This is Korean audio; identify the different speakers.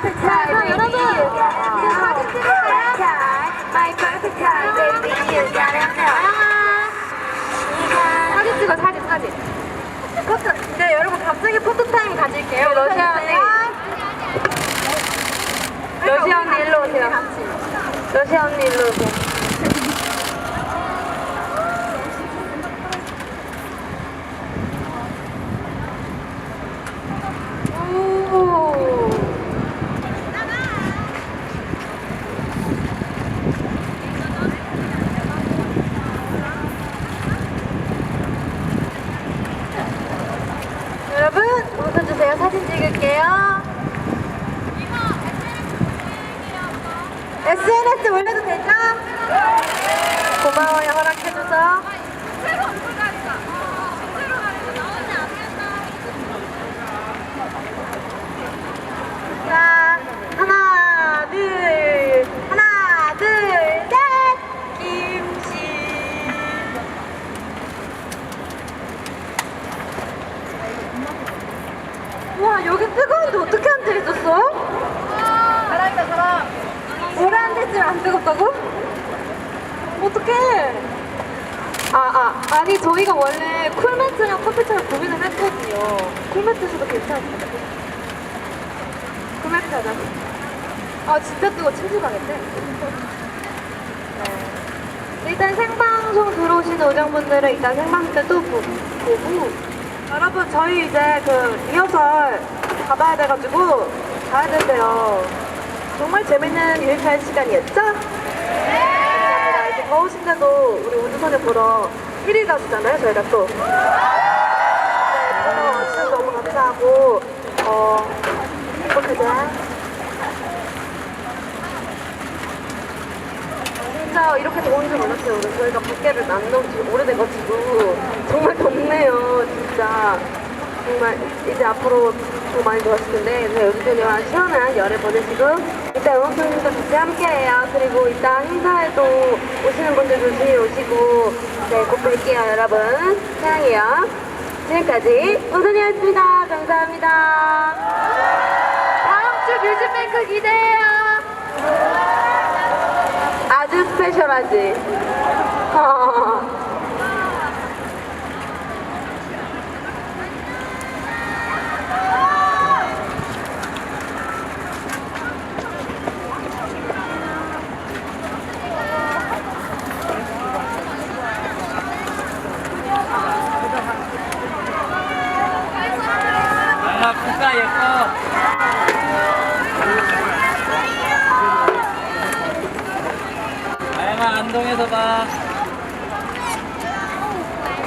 Speaker 1: perfect time, baby.
Speaker 2: 여러분,
Speaker 1: You got it. Perfect time, my perfect time, baby. You got it.
Speaker 2: 사진 찍어 사진 사진 포토 네 여러분 갑자기 포토 타임 가질게요 러시아 언니 러시아 언니 일로 오세요 러시아 언니 일로 오세요 오. 여러분 웃어주세요. 사진 찍을게요. SNS 올려도 되죠? 고마워요. 허락해줘서 자 하나 둘 하나 둘셋 김씨 와 여기 뜨거운데 어떻게 앉아 있었어? 바람이다 바람 오래 앉아 있으면 안 뜨겁다고? 어떡해? 아, 아, 아 니 저희가 원래 쿨매트랑 커피차를 고민을 했거든요. 쿨매트에서도 괜찮았어요 쿨매트 하자. 아 진짜 뜨거. 침수 가겠대 네. 일단 생방송 들어오신 오정분들은 이따 생방송 때또 보고. 여러분 저희 이제 그 리허설 가봐야 돼가지고 가야 된대요. 정말 재밌는 1차 시간이었죠? 감사합니다. 이렇게 더우신데도 우리 우주선을 보러 1일 가수잖아요 저희가 또. 네, 보러 와주셔서 너무 감사하고 어 행복하자. 진짜 이렇게 더운 줄 몰랐어요. 저희가 밖에를 안 나온 지 오래돼가지고 정말 덥네요. 진짜 정말 이제 앞으로 더 많이 더웠을 텐데 여기저기와 시원한 열을 보내시고 이따 음악평님도 같이 함께해요. 그리고 이따 행사에도 오시는 분들 조심히 오시고 네, 꼭 뵐게요 여러분. 사랑해요. 지금까지 우선이었습니다. 감사합니다. 다음 주 뮤직뱅크 기대해요. 아주 스페셜하지.
Speaker 3: 아, 국가 예뻐. 아영아, 안동에서 봐.